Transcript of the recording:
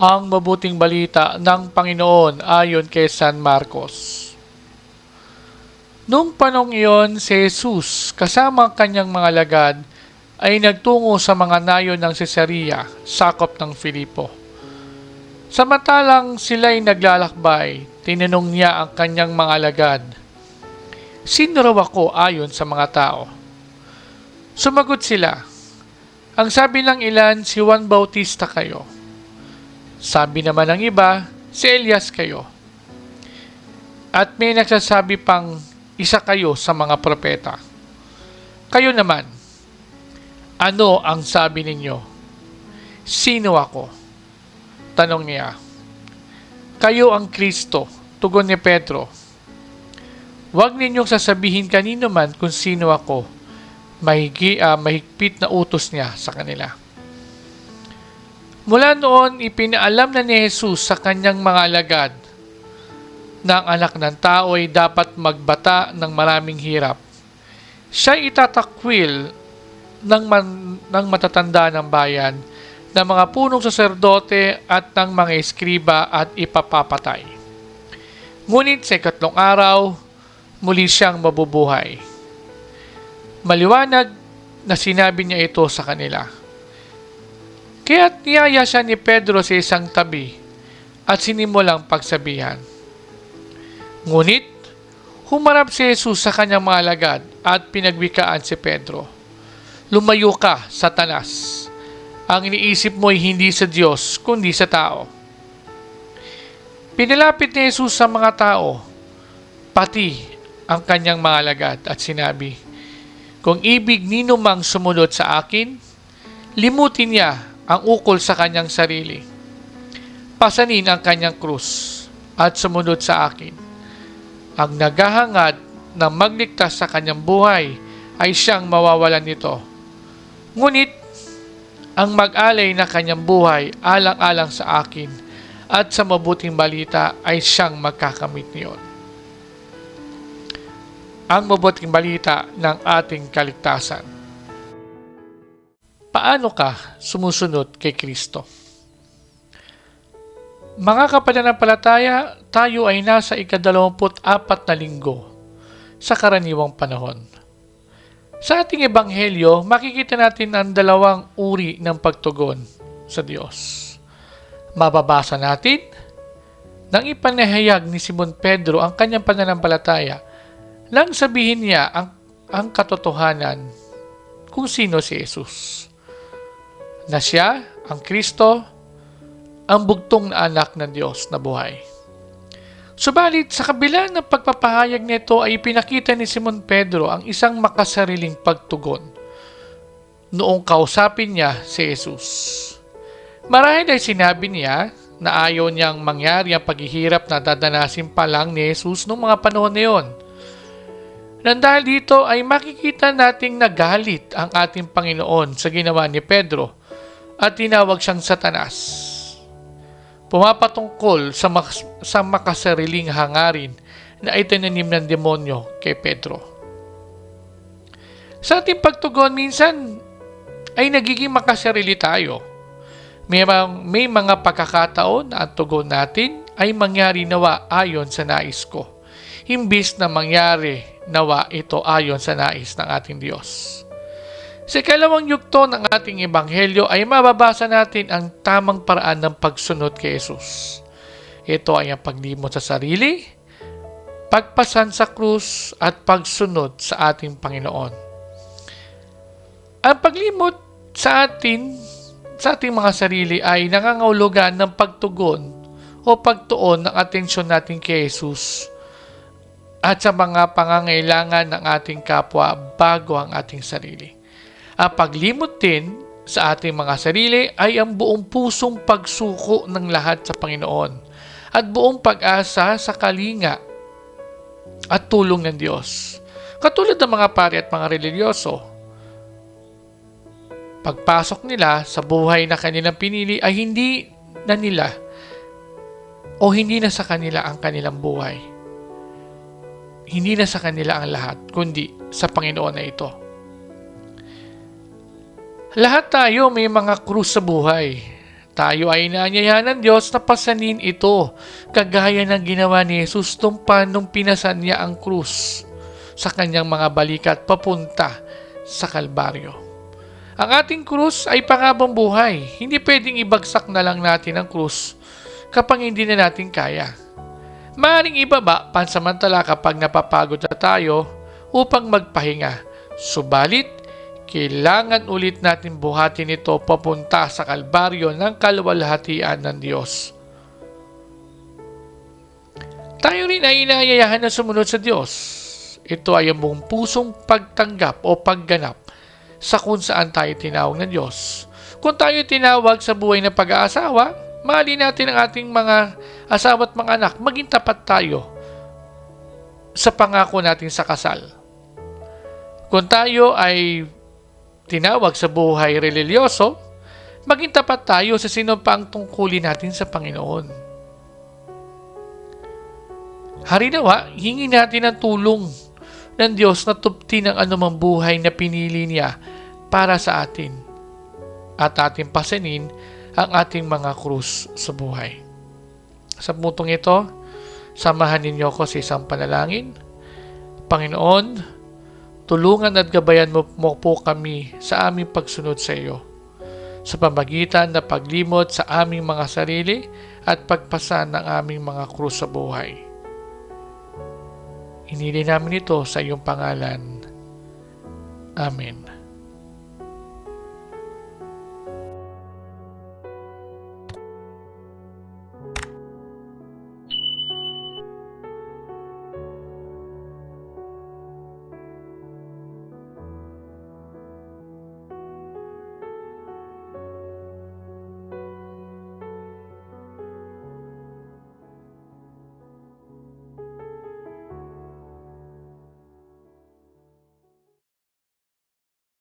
Ang mabuting balita ng Panginoon ayon kay San Marcos. Noong panong iyon, si Jesus kasama ang kanyang mga lagad ay nagtungo sa mga nayon ng Caesarea, sakop ng Filipo. Samantalang sila'y naglalakbay, tinanong niya ang kanyang mga lagad, Sino raw ako ayon sa mga tao? Sumagot sila, Ang sabi ng ilan, si Juan Bautista kayo. Sabi naman ng iba, si Elias kayo. At may nagsasabi pang isa kayo sa mga propeta. Kayo naman, ano ang sabi ninyo? Sino ako? Tanong niya. Kayo ang Kristo, tugon ni Pedro. Huwag ninyong sasabihin kanino man kung sino ako. Mahigi, uh, mahigpit na utos niya sa kanila. Mula noon, ipinaalam na ni Jesus sa kanyang mga alagad na ang anak ng tao ay dapat magbata ng maraming hirap. Siya itatakwil ng, man, ng matatanda ng bayan ng mga punong saserdote at ng mga eskriba at ipapapatay. Ngunit sa ikatlong araw, muli siyang mabubuhay. Maliwanag na sinabi niya ito sa kanila. Kaya't niyaya siya ni Pedro sa isang tabi at sinimulang pagsabihan. Ngunit, humarap si Jesus sa kanyang mga alagad at pinagwikaan si Pedro. Lumayo ka, Satanas. Ang iniisip mo ay hindi sa Diyos, kundi sa tao. Pinalapit ni Jesus sa mga tao, pati ang kanyang mga alagad at sinabi, Kung ibig ninumang sumunod sa akin, limutin niya ang ukol sa kanyang sarili. Pasanin ang kanyang krus at sumunod sa akin. Ang naghahangad na magligtas sa kanyang buhay ay siyang mawawalan nito. Ngunit, ang mag-alay na kanyang buhay alang-alang sa akin at sa mabuting balita ay siyang magkakamit niyon. Ang mabuting balita ng ating kaligtasan. Paano ka sumusunod kay Kristo? Mga kapananampalataya, tayo ay nasa ikadalawamput apat na linggo sa karaniwang panahon. Sa ating ebanghelyo, makikita natin ang dalawang uri ng pagtugon sa Diyos. Mababasa natin nang ipanahayag ni Simon Pedro ang kanyang pananampalataya lang sabihin niya ang, ang katotohanan kung sino si Jesus. Na siya, ang Kristo, ang bugtong na anak ng Diyos na buhay. Subalit, sa kabila ng pagpapahayag nito ay pinakita ni Simon Pedro ang isang makasariling pagtugon noong kausapin niya si Jesus. Marahil ay sinabi niya na ayaw niyang mangyari ang paghihirap na dadanasin pa lang ni Jesus noong mga panahon na yon. Nang dahil dito ay makikita nating nagalit ang ating Panginoon sa ginawa ni Pedro at tinawag siyang satanas pumapatungkol sa, mak- sa makasariling hangarin na itinanim ng demonyo kay Pedro. Sa ating pagtugon, minsan ay nagiging makasarili tayo. May, may mga pagkakataon na ang tugon natin ay mangyari nawa ayon sa nais ko. Imbis na mangyari nawa ito ayon sa nais ng ating Diyos. Sa ikalawang yugto ng ating ebanghelyo ay mababasa natin ang tamang paraan ng pagsunod kay Jesus. Ito ay ang paglimot sa sarili, pagpasan sa krus at pagsunod sa ating Panginoon. Ang paglimot sa atin, sa ating mga sarili ay nangangahulugan ng pagtugon o pagtuon ng atensyon natin kay Jesus at sa mga pangangailangan ng ating kapwa bago ang ating sarili ang paglimot din sa ating mga sarili ay ang buong pusong pagsuko ng lahat sa Panginoon at buong pag-asa sa kalinga at tulong ng Diyos. Katulad ng mga pari at mga religyoso, pagpasok nila sa buhay na kanilang pinili ay hindi na nila o hindi na sa kanila ang kanilang buhay. Hindi na sa kanila ang lahat, kundi sa Panginoon na ito. Lahat tayo may mga krus sa buhay. Tayo ay inaanyayahan ng Diyos na pasanin ito, kagaya ng ginawa ni Jesus nung panong pinasan niya ang krus sa kanyang mga balikat papunta sa Kalbaryo. Ang ating krus ay pangabang buhay. Hindi pwedeng ibagsak na lang natin ang krus kapag hindi na natin kaya. Maaring ibaba pansamantala kapag napapagod na tayo upang magpahinga. Subalit, kailangan ulit natin buhatin ito papunta sa kalbaryo ng kalwalhatian ng Diyos. Tayo rin ay inayayahan na sumunod sa Diyos. Ito ay ang buong pusong pagtanggap o pagganap sa kung saan tayo tinawag ng Diyos. Kung tayo tinawag sa buhay ng pag-aasawa, mali natin ang ating mga asawa at mga anak, maging tapat tayo sa pangako natin sa kasal. Kung tayo ay tinawag sa buhay religyoso, maging tapat tayo sa sino pa ang tungkulin natin sa Panginoon. Harinawa, hingi natin ang tulong ng Diyos na tuptin ang anumang buhay na pinili niya para sa atin at ating pasanin ang ating mga krus sa buhay. Sa puntong ito, samahan ninyo ko sa isang panalangin. Panginoon, Tulungan at gabayan mo, mo po kami sa aming pagsunod sa iyo sa pamagitan na paglimot sa aming mga sarili at pagpasan ng aming mga krus sa buhay. Inili namin ito sa iyong pangalan. Amen.